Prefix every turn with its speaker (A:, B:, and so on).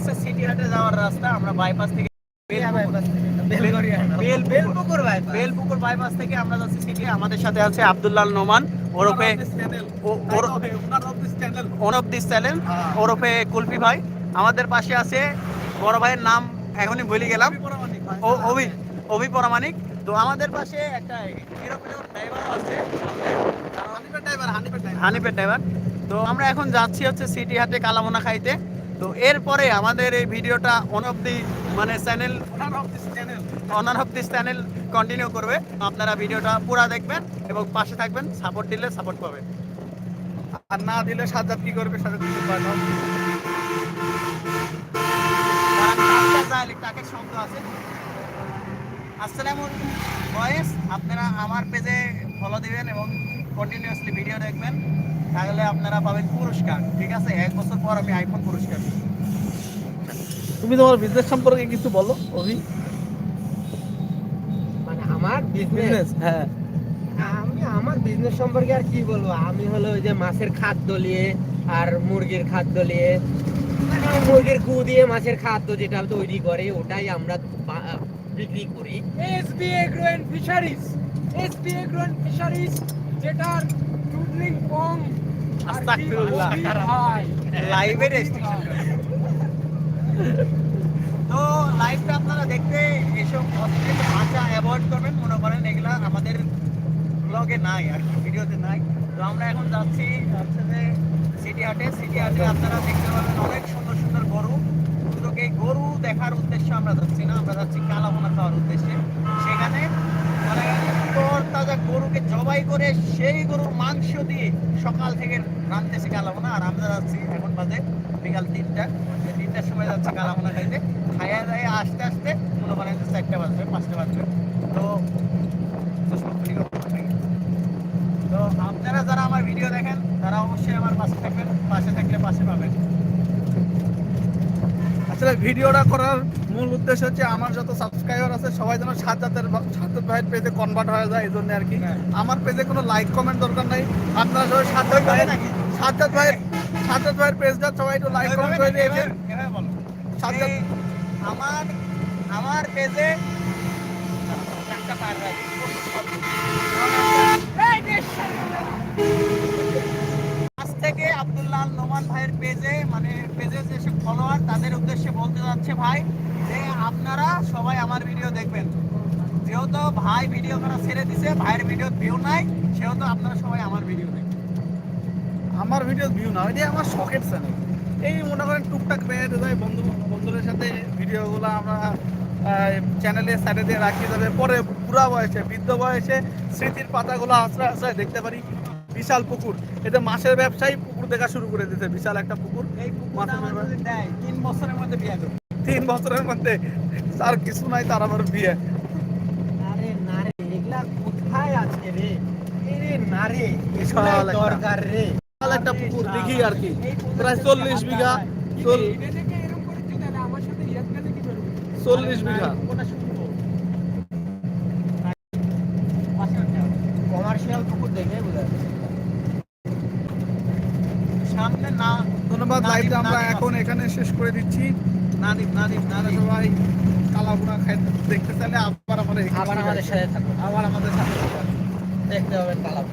A: হচ্ছে সিটি হাটে যাওয়ার রাস্তা আমরা বাইপাস থেকে
B: বেলপুকুর
A: বেলপুকুর বাইপাস থেকে আমরা যাচ্ছি সিটি আমাদের সাথে আছে আব্দুল্লাহ নোমান ওরফে ওন অফ দিস চ্যানেল ওরফে কুলফি ভাই। আমাদের পাশে আছে বড় ভাইয়ের নাম এখনই ভুলে গেলাম। অভি অভি পরামানিক। তো আমাদের পাশে একটা ড্রাইভার আছে। হানিপের ড্রাইভার তো আমরা এখন যাচ্ছি হচ্ছে সিটি হাটে কালামোনা খাইতে। তো এরপরে আমাদের এই ভিডিওটা অন অফ দি মানে channel owner of this channel continue করবে। আপনারা ভিডিওটা পুরা দেখবেন এবং পাশে থাকবেন সাপোর্ট দিলে সাপোর্ট পাবেন
B: আর না দিলে সাজাদ কি করবে সাজাদ কিছু পায় না।
A: টাকের শব্দ আছে। আসসালামু বয়েস, আপনারা আমার পেজে ফলো দিবেন এবং কন্টিনিউয়াসলি ভিডিও দেখবেন তাহলে আপনারা পাবেন পুরস্কার ঠিক আছে? এক বছর পর আমি আইফোন পুরস্কার
B: তুমি তোমার বিজনেস সম্পর্কে কিছু বলো অভি।
C: মানে আমার বিজনেস
B: হ্যাঁ।
C: আমি আমার বিজনেস সম্পর্কে আর কি বলব? আমি হলো ওই যে মাছের খাদ্য নিয়ে আর মুরগির খাদ্য নিয়ে। মানে মুরগির গু দিয়ে মাছের খাদ্য যেটা তৈরি করে ওটাই আমরা বিক্রি করি।
D: SB agro and fisheries SB agro and fisheries যেটার টুডলিং কম
A: আস্তাগফিরুল্লাহ। লাইভে রেস্ট্রিকশন তো লাইভটা আপনারা দেখতে এসব অশ্লীল ভাষা অ্যাভয়েড করবেন। মনে করেন এগুলা আমাদের ব্লগে নাই আর কি ভিডিওতে নাই। তো আমরা এখন যাচ্ছি হচ্ছে যে সিটি হাটে সিটি হাটে আপনারা দেখতে পাবেন অনেক সুন্দর সুন্দর গরু। শুধু এই গরু দেখার উদ্দেশ্যে আমরা যাচ্ছি না আমরা যাচ্ছি কালাভোনা খাওয়ার উদ্দেশ্যে সেখানে মানে তোর তাজা গরুকে জবাই করে সেই গরুর মাংস দিয়ে সকাল থেকে রাঁধতেছে কালাভোনা আর আমরা যাচ্ছি এখন বাজে বিকাল তিনটা। তিনটার সময় যাচ্ছি কালাভোনা খাইতে। খাইয়া যায় আস্তে আস্তে, মনে করেন চারটা বাজবে, পাঁচটা বাজবে। তো। তো আপনারা যারা আমার ভিডিও দেখেন, তারা অবশ্যই আমার পাশে থাকবেন, পাশে থাকলে পাশে পাবেন।
B: আসলে ভিডিওটা করার মূল উদ্দেশ্য হচ্ছে আমার যত সাবস্ক্রাইবার আছে সবাই যেন সাজ্জাদের সাজ্জাদ ভাইয়ের পেজে কনভার্ট হয়ে যায় এই জন্য আর কি
A: হ্যাঁ।
B: আমার পেজে কোনো লাইক কমেন্ট দরকার নাই আপনারা সবাই সাজ্জাদ
A: নাকি?
B: সাজ্জাদ ভাইয়ের সাজ্জাদ ভাইয়ের পেজটা সবাই একটু লাইক কমেন্ট করে? দিয়েছেন সাজ্জাদ
A: আমার আমার পেজে একটা পার। আজ থেকে আব্দুল্লাহ নোমান ভাইয়ের পেজে মানে পেজে যেসব ফলোয়ার তাদের উদ্দেশ্যে বলতে যাচ্ছে ভাই যে আপনারা সবাই আমার ভিডিও দেখবেন। যেহেতু ভাই ভিডিও করা ছেড়ে দিছে, ভাইয়ের ভিডিও ভিউ নাই, সেহেতু আপনারা সবাই আমার ভিডিও দেখবেন।
B: আমার ভিডিও ভিউ না এটা আমার শখের চ্যানেল এই মনে করেন টুকটাক বেড়াতে যাই বন্ধু বন্ধুদের সাথে ভিডিওগুলো আমরা চ্যানেলে সাইডে দিয়ে রাখি যাবে পরে বুড়া বয়সে, বৃদ্ধ বয়সে স্মৃতির পাতাগুলো আশ্রয় আশ্রয় দেখতে পারি। বিশাল পুকুর। এতে মাছের ব্যবসায়ী পুকুর দেখা শুরু করে দিয়েছে বিশাল একটা পুকুর।
A: এই তিন বছরের মধ্যে বিয়ে
B: তিন বছরের মধ্যে তার কিছু নাই তার আমার বিয়ে।
C: আরে না রে এগুলা কোথায় আছে রে? এরে না রে
B: বিশাল
C: দরকার রে।
B: বিশাল একটা পুকুর দিঘি আর কি। প্রায় চল্লিশ বিঘা চল
D: এটা থেকে এরকম করে তুই তাহলে আমার সাথে ইয়াদ গেলে কি করবি
B: চল্লিশ বিঘা
A: পুকুরটা শুনব। পাশে হচ্ছে আমার।
C: কমার্শিয়াল পুকুর দেখে বোঝা যায়।
A: সামনে না
B: ধন্যবাদ
A: লাইভ
B: লাইভটা আমরা এখন এখানে শেষ করে দিচ্ছি।
A: নাদিম নাদিম নাদিম
B: সবাই কালাপুরা খাই দেখতে চাইলে আবার আমাদের
C: আবার আমাদের সাথে থাকুন।
B: আবার আমাদের সাথে
C: দেখতে হবে কালাম